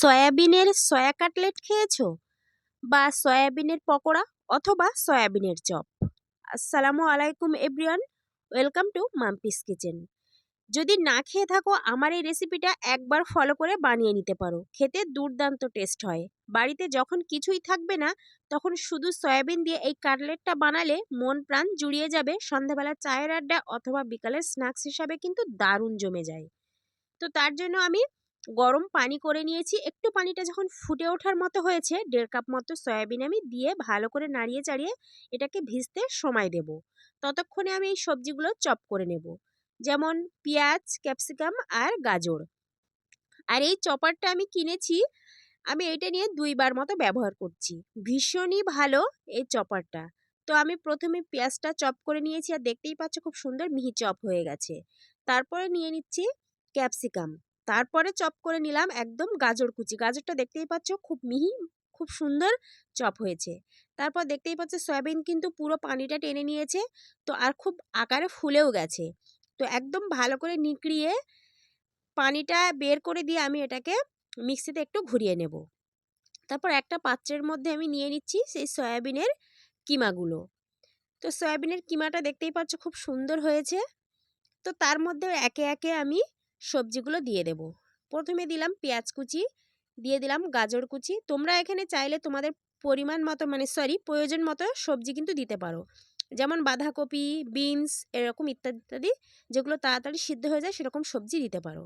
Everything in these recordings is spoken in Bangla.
সয়াবিনের সয়া কাটলেট খেয়েছো? বা সয়াবিনের পকোড়া অথবা সয়াবিনের চপ? আসসালামু আলাইকুম everyone, welcome to Mumpi's kitchen. যদি না খেয়ে থাকো, আমার এই রেসিপিটা একবার ফলো করে বানিয়ে নিতে পারো। খেতে দুর্দান্ত টেস্ট হয়। বাড়িতে যখন কিছুই থাকবে না, তখন শুধু সয়াবিন দিয়ে এই কাটলেটটা বানালে মন প্রাণ জুড়িয়ে যাবে। সন্ধ্যাবেলা চায়ের আড্ডা অথবা বিকালের স্ন্যাক্স হিসাবে কিন্তু দারুণ জমে যায়। তো তার জন্য আমি গরম পানি করে নিয়েছি। একটু পানিটা যখন ফুটে ওঠার মতো হয়েছে, দেড় কাপ মতো সয়াবিন আমি দিয়ে ভালো করে নাড়িয়ে চাড়িয়ে এটাকে ভিজতে সময় দেব। ততক্ষণে আমি এই সবজিগুলো চপ করে নেব। যেমন পেঁয়াজ, ক্যাপসিকাম আর গাজর। আর এই চপারটা আমি কিনেছি, আমি এটা নিয়ে দুইবার মতো ব্যবহার করছি। ভীষণই ভালো এই চপারটা। তো আমি প্রথমে পেঁয়াজটা চপ করে নিয়েছি আর দেখতেই পাচ্ছ খুব সুন্দর মিহি চপ হয়ে গেছে। তারপরে নিয়ে নিচ্ছি ক্যাপসিকাম। তারপরে চপ করে নিলাম একদম গাজর কুচি। গাজরটা দেখতেই পাচ্ছ খুব মিহি, খুব সুন্দর চপ হয়েছে। তারপর দেখতেই পাচ্ছ সয়াবিন কিন্তু পুরো পানিটা টেনে নিয়েছে, তো আর খুব আকারে ফুলেও গেছে। তো একদম ভালো করে নিকড়িয়ে পানিটা বের করে দিয়ে আমি এটাকে মিক্সিতে একটু ঘুরিয়ে নেব। তারপর একটা পাত্রের মধ্যে আমি নিয়ে নিচ্ছি সেই সয়াবিনের কিমাগুলো। তো সয়াবিনের কিমাটা দেখতেই পাচ্ছ খুব সুন্দর হয়েছে। তো তার মধ্যে একে একে আমি সবজিগুলো দিয়ে দেব। প্রথমে দিলাম পেঁয়াজ কুচি, দিয়ে দিলাম গাজর কুচি। তোমরা এখানে চাইলে তোমাদের পরিমাণ মতো মানে সরি প্রয়োজন মতো সবজি কিন্তু দিতে পারো। যেমন বাঁধাকপি, বিনস, এরকম ইত্যাদি ইত্যাদি যেগুলো তাড়াতাড়ি সিদ্ধ হয়ে যায়, সেরকম সবজি দিতে পারো।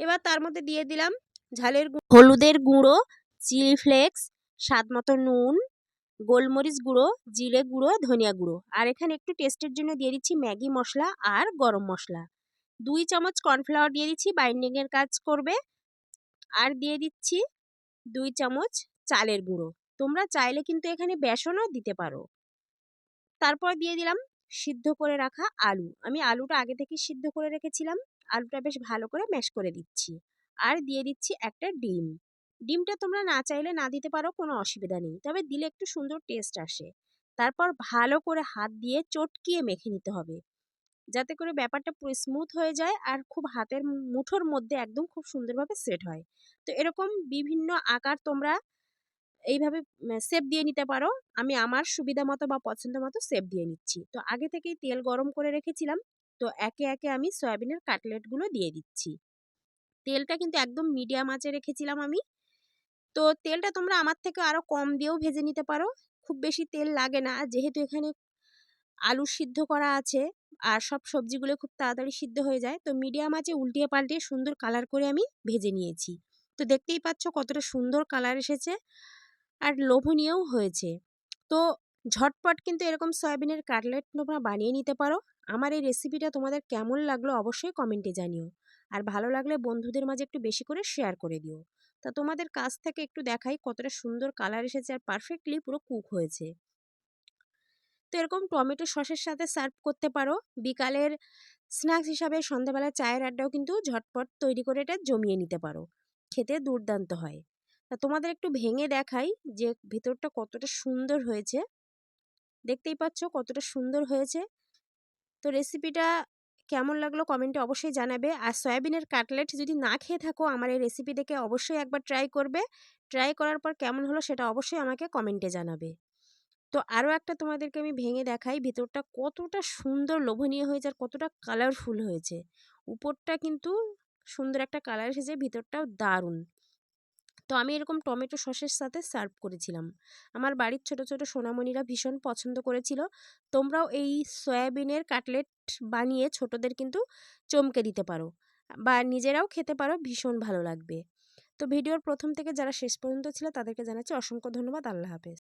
এবার তার মধ্যে দিয়ে দিলাম ঝালের হলুদের গুঁড়ো, চিলি ফ্লেক্স, স্বাদ মতো নুন, গোলমরিচ গুঁড়ো, জিরে গুঁড়ো, ধনিয়া গুঁড়ো। আর এখানে একটু টেস্টের জন্য দিয়ে দিচ্ছি ম্যাগি মশলা আর গরম মশলা। দুই চামচ কর্নফ্লাওয়ার দিয়ে দিচ্ছি বাইন্ডিংয়ের কাজ করবে। আর দিয়ে দিচ্ছি দুই চামচ চালের গুঁড়ো। তোমরা চাইলে কিন্তু এখানে বেসনও দিতে পারো। তারপর দিয়ে দিলাম সিদ্ধ করে রাখা আলু। আমি আলুটা আগে থেকে সিদ্ধ করে রেখেছিলাম। আলুটা বেশ ভালো করে ম্যাশ করে দিচ্ছি। আর দিয়ে দিচ্ছি একটা ডিম। ডিমটা তোমরা না চাইলে না দিতে পারো, কোনো অসুবিধা নেই। তবে দিলে একটু সুন্দর টেস্ট আসে। তারপর ভালো করে হাত দিয়ে চটকিয়ে মেখে নিতে হবে। যাতে করে ব্যাপারটা পুরো স্মুথ হয়ে যায় আর খুব হাতের মুঠোর মধ্যে একদম খুব সুন্দরভাবে সেট হয়। তো এরকম বিভিন্ন আকার তোমরা এইভাবে সেপ দিয়ে নিতে পারো। আমি আমার সুবিধা মতো বা পছন্দ মতো সেপ দিয়ে নিচ্ছি। তো আগে থেকেই তেল গরম করে রেখেছিলাম। তো একে একে আমি সয়াবিনের কাটলেটগুলো দিয়ে দিচ্ছি। তেলটা কিন্তু একদম মিডিয়াম আঁচে রেখেছিলাম আমি। তো তেলটা তোমরা আমার থেকে আরও কম দিয়েও ভেজে নিতে পারো। খুব বেশি তেল লাগে না। যেহেতু এখানে আলু সিদ্ধ করা আছে। আর সব সবজিগুলো খুব তাড়াতাড়ি সিদ্ধ হয়ে যায়। তো মিডিয়াম আছে উল্টিয়ে পাল্টিয়ে সুন্দর কালার করে আমি ভেজে নিয়েছি। তো দেখতেই পাচ্ছ কতটা সুন্দর কালার এসেছে আর লোভনীয়ও হয়েছে। তো ঝটপট কিন্তু এরকম সয়াবিনের কাটলেট তোমরা বানিয়ে নিতে পারো। আমার এই রেসিপিটা তোমাদের কেমন লাগল অবশ্যই কমেন্টে জানিও। আর ভালো লাগলে বন্ধুদের মাঝে একটু বেশি করে শেয়ার করে দিও। তা তোমাদের কাছ থেকে একটু দেখাই কতটা সুন্দর কালার এসেছে আর পারফেক্টলি পুরো কুক হয়েছে। তো এরকম টমেটো সসের সাথে সার্ভ করতে পারো। বিকালের স্ন্যাক্স হিসাবে সন্ধ্যাবেলা চায়ের আড্ডাও কিন্তু ঝটপট তৈরি করে এটা জমিয়ে নিতে পারো। খেতে দুর্দান্ত হয়। তা তোমাদের একটু ভেঙে দেখাই যে ভিতরটা কতটা সুন্দর হয়েছে। দেখতেই পাচ্ছ কতটা সুন্দর হয়েছে। তো রেসিপিটা কেমন লাগল কমেন্টে অবশ্যই জানাবে। আর সয়াবিনের কাটলেট যদি না খেয়ে থাকো আমার এই রেসিপি দেখে অবশ্যই একবার ট্রাই করবে। ট্রাই করার পর কেমন হলো সেটা অবশ্যই আমাকে কমেন্টে জানাবে। তো আরও একটা তোমাদেরকে আমি ভেঙে দেখাই, ভিতরটা কতটা সুন্দর লোভনীয় হয়েছে আর কতটা কালারফুল হয়েছে। উপরটা কিন্তু সুন্দর একটা কালার এসেছে, ভিতরটাও দারুণ। তো আমি এরকম টমেটো সসের সাথে সার্ভ করেছিলাম। আমার বাড়ির ছোট ছোট সোনামণিরা ভীষণ পছন্দ করেছিল। তোমরাও এই সয়াবিনের কাটলেট বানিয়ে ছোটদের কিন্তু চমকে দিতে পারো বা নিজেরাও খেতে পারো, ভীষণ ভালো লাগবে। তো ভিডিওর প্রথম থেকে যারা শেষ পর্যন্ত ছিল তাদেরকে জানাচ্ছি অসংখ্য ধন্যবাদ, আল্লাহ হাফেজ।